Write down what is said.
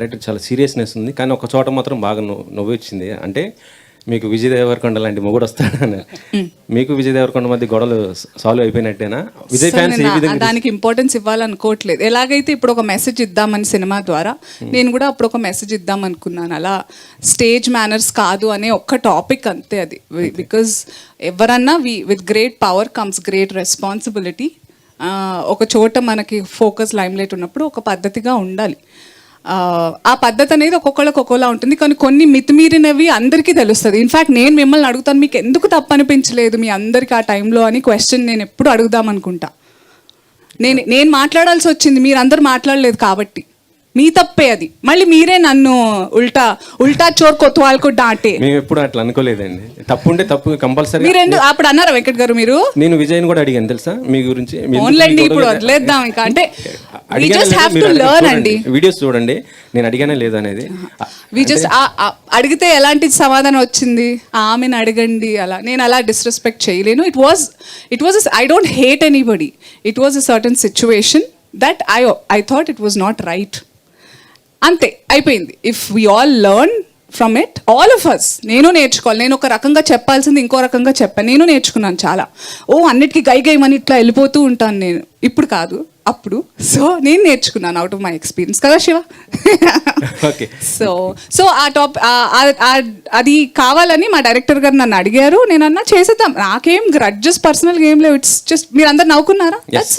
Director చాలా seriousness ఉంది. కానీ ఒక చోట మాత్రం బాగా నవ్వు నవ్వు వచ్చింది. అంటే మీకు విజయ్ దేవరకొండ లాంటి మొగుడు వస్తాడని. మీకు విజయ్ దేవరకొండ మధ్య గొడవలు సాల్వ్ అయిపోయినట్టేనా? విజయ్ ఫ్యాన్స్ ఏ విధంగా దానికి ఇంపార్టెన్స్ ఇవ్వాలనుకోవట్లేదు. ఎలాగైతే ఇప్పుడు ఒక మెసేజ్ ఇద్దామని సినిమా ద్వారా నేను కూడా అప్పుడు ఒక మెసేజ్ ఇద్దాం అనుకున్నాను. అలా స్టేజ్ మేనర్స్ కాదు అనే ఒక్క టాపిక్ అంతే అది. బికాజ్ ఎవరన్నా we with great power comes great responsibility ఒక చోట మనకి ఫోకస్ లైమ్లైట్ ఉన్నప్పుడు ఒక పద్ధతిగా ఉండాలి. ఆ, పద్ధతి అనేది ఒక్కొక్కళ్ళకి ఒక్కోలా ఉంటుంది. కానీ కొన్ని మితిమీరినవి అందరికీ తెలుస్తుంది. ఇన్ఫాక్ట్ నేను మిమ్మల్ని అడుగుతాను మీకు ఎందుకు తప్పు అనిపించలేదు మీ అందరికి ఆ టైంలో అని క్వశ్చన్ నేను ఎప్పుడు అడుగుదాం అనుకుంటా. నేను నేను మాట్లాడాల్సి వచ్చింది మీరందరూ మాట్లాడలేదు కాబట్టి. మీ తప్పే అది. మళ్ళీ మీరే నన్ను ఉల్టా ఉల్టా చోర్ కొత్తవాళ్ళకు డాంటే మేము ఎప్పుడు అట్లా అనుకోలేదండి. తప్పు ఉంటే తప్పు కంపల్సరీ మీరు ఎందుకు అప్పుడు అన్నారా వెంకట్ గారు మీరు? నేను విజయ్ని కూడా అడిగాను తెలుసా? మీ గురించి? ఓన్లండి ఇప్పుడు వదిలేద్దాం ఇంకా. అంటే వి జస్ట్ టు లెర్న్. అండి. వీడియోస్ చూడండి. నేను అడిగానే లేదనేది. వి జస్ట్ అడిగితే ఎలాంటి సమాధానం వచ్చింది? ఆమెను అడగండి అలా. నేను అలా డిస్రెస్పెక్ట్ చేయలేను. It was it was I don't hate anybody it was a certain situation that I I thought it was not right అంతే అయిపోయింది. If we all learn from it all of us నేను నేర్చుకోవాలి. నేను ఒక రకంగా చెప్పాల్సింది ఇంకో రకంగా చెప్పాను. నేను నేర్చుకున్నాను చాలా. ఓ అన్నిటికీ గై గైమని ఇట్లా వెళ్ళిపోతూ ఉంటాను నేను. ఇప్పుడు కాదు. అప్పుడు సో నేను నేర్చుకున్నాను అవుట్ ఆఫ్ మై ఎక్స్పీరియన్స్ కదా శివ? ఓకే సో సో ఆ టాప్ అది కావాలని మా డైరెక్టర్ గారు నన్ను అడిగారు. నేను అన్నా చేసేద్దాం. నాకేం గ్రడ్జెస్ పర్సనల్ ఏం లేవు. ఇట్స్ జస్ట్ మీరు అందరు నవ్వుకున్నారా